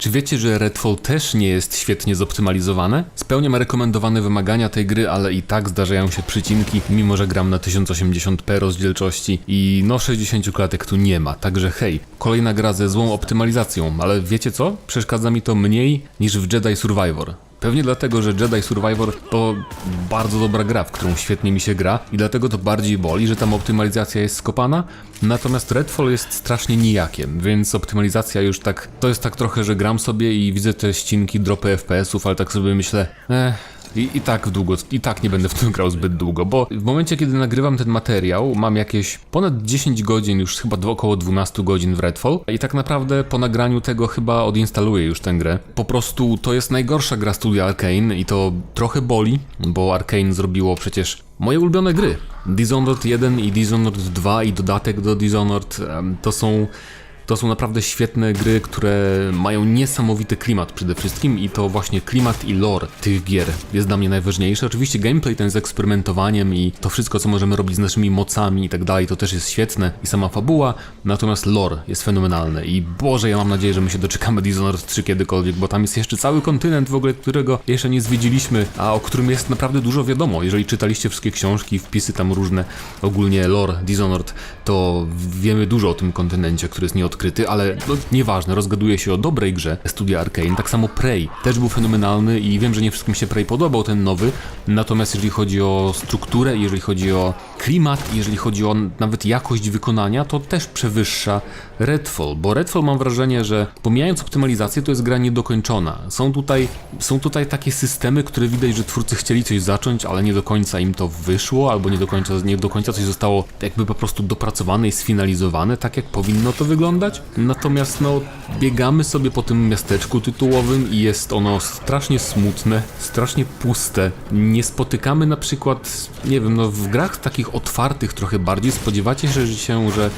Czy wiecie, że Redfall też nie jest świetnie zoptymalizowane? Spełniam rekomendowane wymagania tej gry, ale i tak zdarzają się przycinki, mimo że gram na 1080p rozdzielczości i no 60 klatek tu nie ma, także hej, kolejna gra ze złą optymalizacją, ale wiecie co? Przeszkadza mi to mniej niż w Jedi Survivor. Pewnie dlatego, że Jedi Survivor to bardzo dobra gra, w którą świetnie mi się gra i dlatego to bardziej boli, że tam optymalizacja jest skopana, natomiast Redfall jest strasznie nijakiem, więc optymalizacja już tak, to jest tak trochę, że gram sobie i widzę te ścinki, dropy FPS-ów, ale tak sobie myślę, eh, i, I tak długo, i tak nie będę w tym grał zbyt długo, bo w momencie, kiedy nagrywam ten materiał, mam jakieś ponad 10 godzin, już chyba około 12 godzin w Redfall i tak naprawdę po nagraniu tego chyba odinstaluję już tę grę. Po prostu to jest najgorsza gra studia Arkane i to trochę boli, bo Arkane zrobiło przecież moje ulubione gry. Dishonored 1 i Dishonored 2 i dodatek do Dishonored to są to są naprawdę świetne gry, które mają niesamowity klimat przede wszystkim i to właśnie klimat i lore tych gier jest dla mnie najważniejsze. Oczywiście gameplay ten z eksperymentowaniem i to wszystko, co możemy robić z naszymi mocami i tak dalej, to też jest świetne i sama fabuła, natomiast lore jest fenomenalne i Boże, ja mam nadzieję, że my się doczekamy Dishonored 3 kiedykolwiek, bo tam jest jeszcze cały kontynent w ogóle, którego jeszcze nie zwiedziliśmy, a o którym jest naprawdę dużo wiadomo. Jeżeli czytaliście wszystkie książki, wpisy tam różne, ogólnie lore Dishonored, to wiemy dużo o tym kontynencie, który jest nieodkryty, ale no, nieważne, rozgaduje się o dobrej grze studia Arkane. Tak samo Prey też był fenomenalny i wiem, że nie wszystkim się Prey podobał ten nowy, natomiast jeżeli chodzi o strukturę, jeżeli chodzi o klimat, jeżeli chodzi o nawet jakość wykonania, to też przewyższa Redfall, bo Redfall mam wrażenie, że pomijając optymalizację, to jest gra niedokończona. Są tutaj, są tutaj takie systemy, które widać, że twórcy chcieli coś zacząć, ale nie do końca im to wyszło, albo nie do końca, nie do końca coś zostało jakby po prostu dopracowane i sfinalizowane, tak jak powinno to wyglądać. Natomiast no, biegamy sobie po tym miasteczku tytułowym i jest ono strasznie smutne, strasznie puste. Nie spotykamy na przykład, nie wiem, no w grach takich otwartych trochę bardziej spodziewacie się, że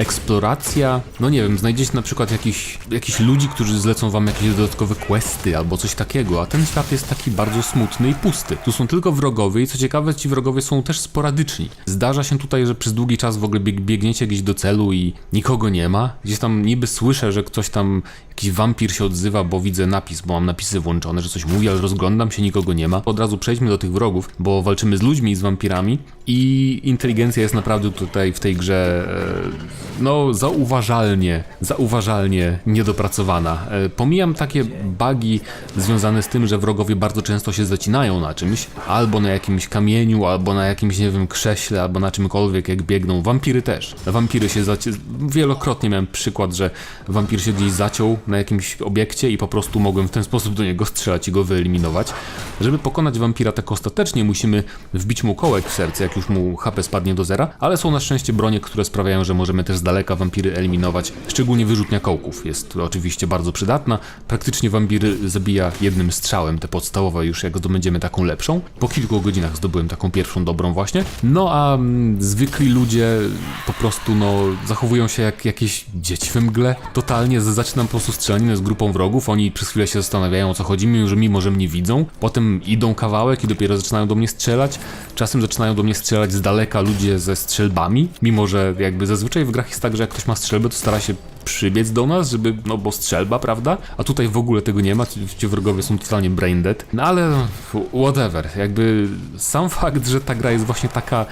eksploracja, no nie wiem, znajdziecie na przykład jakichś, jakichś ludzi, którzy zlecą wam jakieś dodatkowe questy albo coś takiego, a ten świat jest taki bardzo smutny i pusty. Tu są tylko wrogowie i co ciekawe, ci wrogowie są też sporadyczni. Zdarza się tutaj, że przez długi czas w ogóle bieg, biegniecie gdzieś do celu i nikogo nie ma. Gdzieś tam niby słyszę, że ktoś tam, jakiś wampir się odzywa, bo widzę napis, bo mam napisy włączone, że coś mówi, ale rozglądam się, nikogo nie ma. Od razu przejdźmy do tych wrogów, bo walczymy z ludźmi i z wampirami i inteligencja jest naprawdę tutaj w tej grze e, no zauważalnie, zauważalnie niedopracowana. E, Pomijam takie bugi związane z tym, że wrogowie bardzo często się zacinają na czymś, albo na jakimś kamieniu, albo na jakimś, nie wiem, krześle, albo na czymkolwiek, jak biegną. Wampiry też. Wampiry się zaci... Wielokrotnie miałem przykład, że wampir się gdzieś zaciął na jakimś obiekcie i po prostu mogłem w ten sposób do niego strzelać i go wyeliminować. Żeby pokonać wampira tak ostatecznie, musimy wbić mu kołek w serce, jak już mu HP spadnie do zera, ale są na szczęście bronie, które sprawiają, że możemy też z daleka wampiry eliminować. Szczególnie wyrzutnia kołków jest oczywiście bardzo przydatna. Praktycznie wampiry zabija jednym strzałem, te podstawowe już jak zdobędziemy taką lepszą. Po kilku godzinach zdobyłem taką pierwszą dobrą właśnie. No a mm, zwykli ludzie prostu no zachowują się jak jakieś dzieci we mgle. Totalnie zaczynam po prostu strzelaninę z grupą wrogów, oni przez chwilę się zastanawiają o co chodzi, mimo że mimo, że mnie widzą. Potem idą kawałek i dopiero zaczynają do mnie strzelać. Czasem zaczynają do mnie strzelać z daleka ludzie ze strzelbami, mimo że jakby zazwyczaj w grach jest tak, że jak ktoś ma strzelbę, to stara się przybiec do nas, żeby, no bo strzelba, prawda? A tutaj w ogóle tego nie ma, ci, ci wrogowie są totalnie brain dead. No ale whatever, jakby sam fakt, że ta gra jest właśnie taka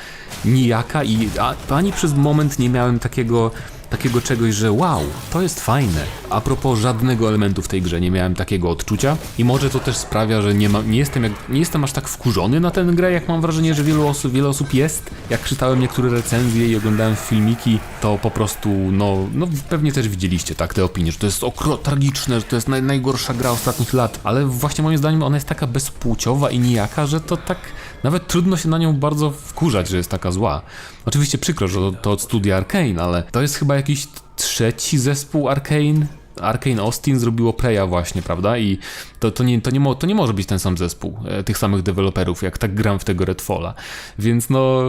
nijaka i a, ani przez moment nie miałem takiego takiego czegoś, że wow, to jest fajne. A propos żadnego elementu w tej grze nie miałem takiego odczucia i może to też sprawia, że nie, ma, nie, jestem, jak, nie jestem aż tak wkurzony na tę grę, jak mam wrażenie, że wielu osób, wiele osób jest. Jak czytałem niektóre recenzje i oglądałem filmiki, to po prostu, no, no pewnie też widzieliście tak te opinie, że to jest okro tragiczne, że to jest naj, najgorsza gra ostatnich lat, ale właśnie moim zdaniem ona jest taka bezpłciowa i nijaka, że to tak nawet trudno się na nią bardzo wkurzać, że jest taka zła. Oczywiście przykro, że to, od studia Arkane, ale to jest chyba jakiś trzeci zespół Arkane. Arkane Austin zrobiło Preya właśnie, prawda? I to, to, nie, to, nie mo, to nie może być ten sam zespół, e, tych samych deweloperów, jak tak gram w tego Redfalla. Więc no,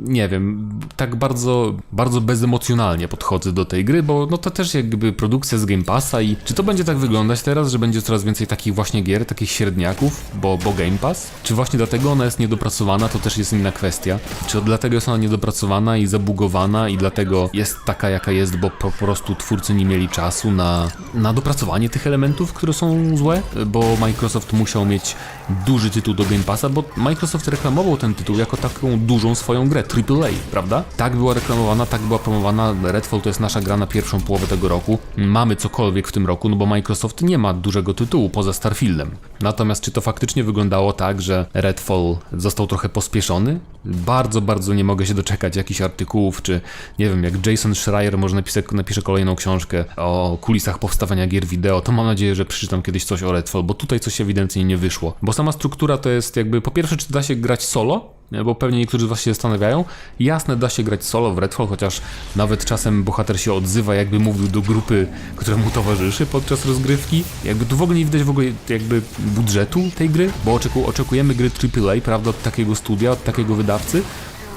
nie wiem, tak bardzo, bardzo bezemocjonalnie podchodzę do tej gry, bo no to też jakby produkcja z Game Passa i czy to będzie tak wyglądać teraz, że będzie coraz więcej takich właśnie gier, takich średniaków, bo, bo Game Pass? Czy właśnie dlatego ona jest niedopracowana, to też jest inna kwestia. Czy dlatego jest ona niedopracowana i zabugowana i dlatego jest taka jaka jest, bo po prostu twórcy nie mieli czasu na na dopracowanie tych elementów, które są złe, bo Microsoft musiał mieć duży tytuł do Game Passa, bo Microsoft reklamował ten tytuł jako taką dużą swoją grę, AAA, prawda? Tak była reklamowana, tak była promowana. Redfall to jest nasza gra na pierwszą połowę tego roku. Mamy cokolwiek w tym roku, no bo Microsoft nie ma dużego tytułu poza Starfieldem. Natomiast czy to faktycznie wyglądało tak, że Redfall został trochę pospieszony? Bardzo, bardzo nie mogę się doczekać jakichś artykułów, czy nie wiem, jak Jason Schreier może napisać, napisze kolejną książkę o kulisach powstawania gier wideo, to mam nadzieję, że przeczytam kiedyś coś o Redfall, bo tutaj coś ewidentnie nie wyszło. Bo sama struktura to jest jakby, po pierwsze, czy da się grać solo, bo pewnie niektórzy z Was się zastanawiają. Jasne, da się grać solo w Redfall, chociaż nawet czasem bohater się odzywa, jakby mówił do grupy, która mu towarzyszy podczas rozgrywki. Jakby tu w ogóle nie widać w ogóle jakby budżetu tej gry, bo oczeku, oczekujemy gry AAA, prawda, od takiego studia, od takiego wydawcy.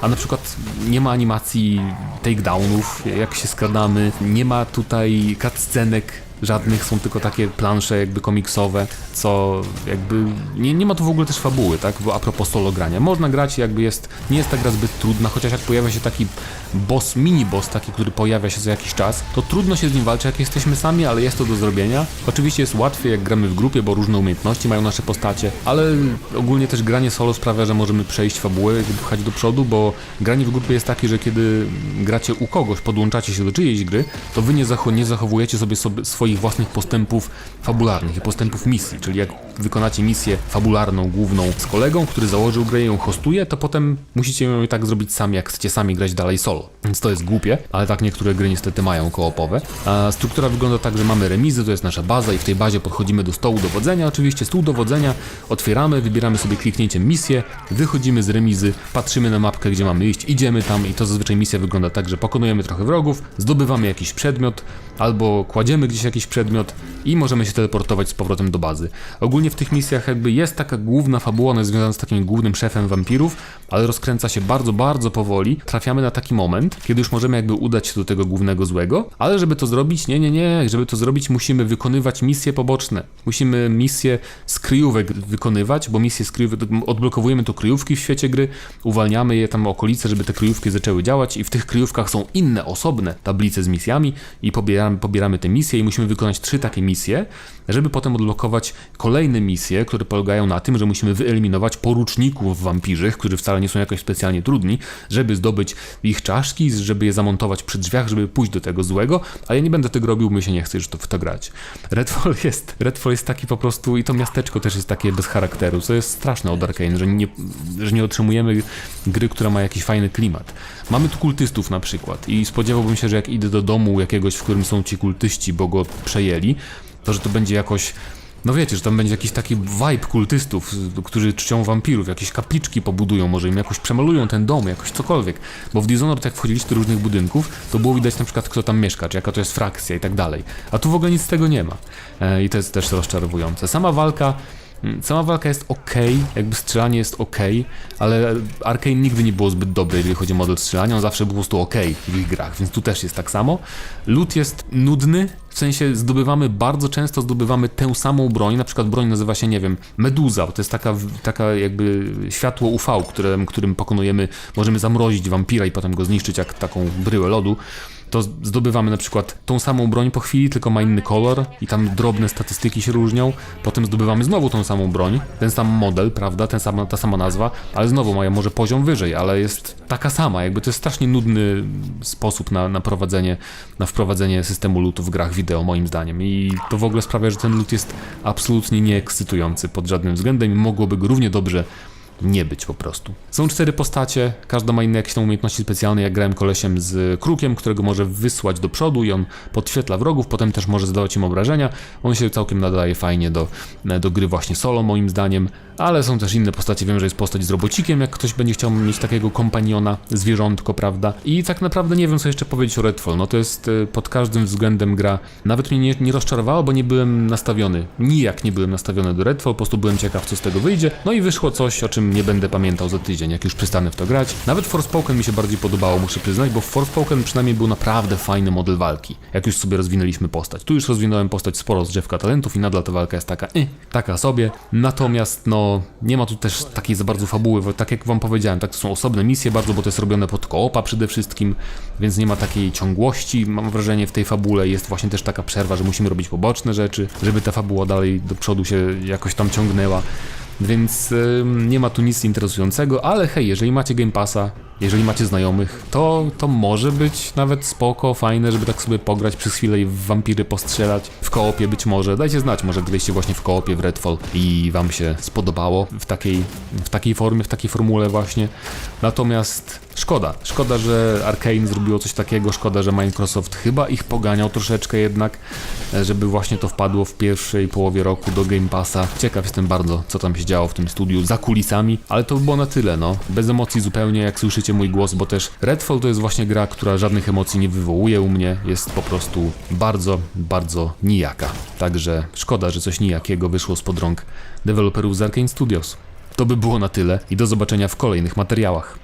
A na przykład nie ma animacji takedownów, jak się skradamy, nie ma tutaj cutscenek żadnych, są tylko takie plansze jakby komiksowe, co jakby nie, nie ma tu w ogóle też fabuły, tak, bo a propos solo grania. Można grać jakby jest, nie jest ta gra zbyt trudna, chociaż jak pojawia się taki boss, mini boss taki, który pojawia się co jakiś czas, to trudno się z nim walczy jak jesteśmy sami, ale jest to do zrobienia. Oczywiście jest łatwiej jak gramy w grupie, bo różne umiejętności mają nasze postacie, ale ogólnie też granie solo sprawia, że możemy przejść fabułę, wypchać do przodu, bo granie w grupie jest takie, że kiedy gracie u kogoś, podłączacie się do czyjejś gry, to wy nie, zacho nie zachowujecie sobie, sobie swoich własnych postępów fabularnych i postępów misji, czyli jak wykonacie misję fabularną, główną z kolegą, który założył grę i ją hostuje, to potem musicie ją i tak zrobić sami, jak chcecie sami grać dalej solo. Więc to jest głupie, ale tak niektóre gry niestety mają koopowe. A struktura wygląda tak, że mamy remizy, to jest nasza baza i w tej bazie podchodzimy do stołu dowodzenia, oczywiście stół dowodzenia, otwieramy, wybieramy sobie kliknięciem misję, wychodzimy z remizy, patrzymy na mapkę, gdzie mamy iść, idziemy tam i to zazwyczaj misja wygląda tak, że pokonujemy trochę wrogów, zdobywamy jakiś przedmiot, albo kładziemy gdzieś jakiś przedmiot i możemy się teleportować z powrotem do bazy. Ogólnie w tych misjach jakby jest taka główna fabuła, ona jest związana z takim głównym szefem wampirów, ale rozkręca się bardzo, bardzo powoli. Trafiamy na taki moment, kiedy już możemy jakby udać się do tego głównego złego, ale żeby to zrobić, nie, nie, nie, żeby to zrobić musimy wykonywać misje poboczne. Musimy misje z kryjówek wykonywać, bo misje z kryjówek, odblokowujemy to kryjówki w świecie gry, uwalniamy je tam okolice, żeby te kryjówki zaczęły działać i w tych kryjówkach są inne, osobne tablice z misjami i pobieramy, pobieramy te misje i musimy wykonać trzy takie misje, żeby potem odblokować kolejne misje, które polegają na tym, że musimy wyeliminować poruczników wampirzych, którzy wcale nie są jakoś specjalnie trudni, żeby zdobyć ich czaszki, żeby je zamontować przy drzwiach, żeby pójść do tego złego, ale ja nie będę tego robił, mi się nie chce już to, w to grać. Redfall jest, Redfall jest taki po prostu i to miasteczko też jest takie bez charakteru, co jest straszne od Arkane, że nie, że nie otrzymujemy gry, która ma jakiś fajny klimat. Mamy tu kultystów na przykład i spodziewałbym się, że jak idę do domu jakiegoś, w którym są ci kultyści, bo go przejęli, to że to będzie jakoś no wiecie, że tam będzie jakiś taki vibe kultystów, którzy czcią wampirów, jakieś kapliczki pobudują, może im jakoś przemalują ten dom, jakoś cokolwiek. Bo w Dishonored jak wchodziliście do różnych budynków, to było widać na przykład kto tam mieszka, czy jaka to jest frakcja i tak dalej. A tu w ogóle nic z tego nie ma. E, I to jest też rozczarowujące. Sama walka Sama walka jest ok, jakby strzelanie jest ok, ale Arkane nigdy nie było zbyt dobre, jeżeli chodzi o model strzelania, on zawsze był po prostu ok w ich grach, więc tu też jest tak samo. Loot jest nudny, w sensie zdobywamy, bardzo często zdobywamy tę samą broń, na przykład broń nazywa się, nie wiem, Meduza, to jest taka, taka jakby światło UV, którym, którym pokonujemy, możemy zamrozić wampira i potem go zniszczyć jak taką bryłę lodu to zdobywamy na przykład tą samą broń po chwili, tylko ma inny kolor i tam drobne statystyki się różnią. Potem zdobywamy znowu tą samą broń, ten sam model, prawda, ten sam, ta sama nazwa, ale znowu mają może poziom wyżej, ale jest taka sama. Jakby to jest strasznie nudny sposób na, na prowadzenie, na wprowadzenie systemu lootu w grach wideo, moim zdaniem. I to w ogóle sprawia, że ten loot jest absolutnie nieekscytujący pod żadnym względem i mogłoby go równie dobrze nie być po prostu. Są cztery postacie, każda ma inne jakieś tam umiejętności specjalne. Jak grałem kolesiem z krukiem, którego może wysłać do przodu i on podświetla wrogów, potem też może zadawać im obrażenia. On się całkiem nadaje fajnie do, do gry właśnie solo moim zdaniem, ale są też inne postacie. Wiem, że jest postać z robocikiem, jak ktoś będzie chciał mieć takiego kompaniona, zwierzątko, prawda? I tak naprawdę nie wiem, co jeszcze powiedzieć o Redfall. No to jest e, pod każdym względem gra. Nawet mnie nie, nie rozczarowało, bo nie byłem nastawiony, nijak nie byłem nastawiony do Redfall, po prostu byłem ciekaw, co z tego wyjdzie. No i wyszło coś, o czym nie będę pamiętał za tydzień, jak już przestanę w to grać. Nawet Forspoken mi się bardziej podobało, muszę przyznać, bo w Forspoken przynajmniej był naprawdę fajny model walki, jak już sobie rozwinęliśmy postać. Tu już rozwinąłem postać sporo z drzewka talentów i nadal ta walka jest taka, y, taka sobie. Natomiast, no, nie ma tu też takiej za bardzo fabuły, tak jak wam powiedziałem, tak to są osobne misje bardzo, bo to jest robione pod koopa przede wszystkim, więc nie ma takiej ciągłości, mam wrażenie, w tej fabule. Jest właśnie też taka przerwa, że musimy robić poboczne rzeczy, żeby ta fabuła dalej do przodu się jakoś tam ciągnęła. Więc nie ma tu nic interesującego, ale hej, jeżeli macie Game Passa, jeżeli macie znajomych, to, to może być nawet spoko, fajne, żeby tak sobie pograć przez chwilę i w wampiry postrzelać. W koopie być może. Dajcie znać, może gdyście właśnie w koopie w Redfall i wam się spodobało w takiej, w takiej formie, w takiej formule właśnie. Natomiast szkoda. Szkoda, że Arkane zrobiło coś takiego, szkoda, że Microsoft chyba ich poganiał troszeczkę jednak, żeby właśnie to wpadło w pierwszej połowie roku do Game Passa. Ciekaw jestem bardzo, co tam się działo w tym studiu za kulisami, ale to by było na tyle, no. Bez emocji zupełnie, jak słyszycie mój głos, bo też Redfall to jest właśnie gra, która żadnych emocji nie wywołuje u mnie, jest po prostu bardzo, bardzo nijaka. Także szkoda, że coś nijakiego wyszło spod rąk deweloperów z Arkane Studios. To by było na tyle i do zobaczenia w kolejnych materiałach.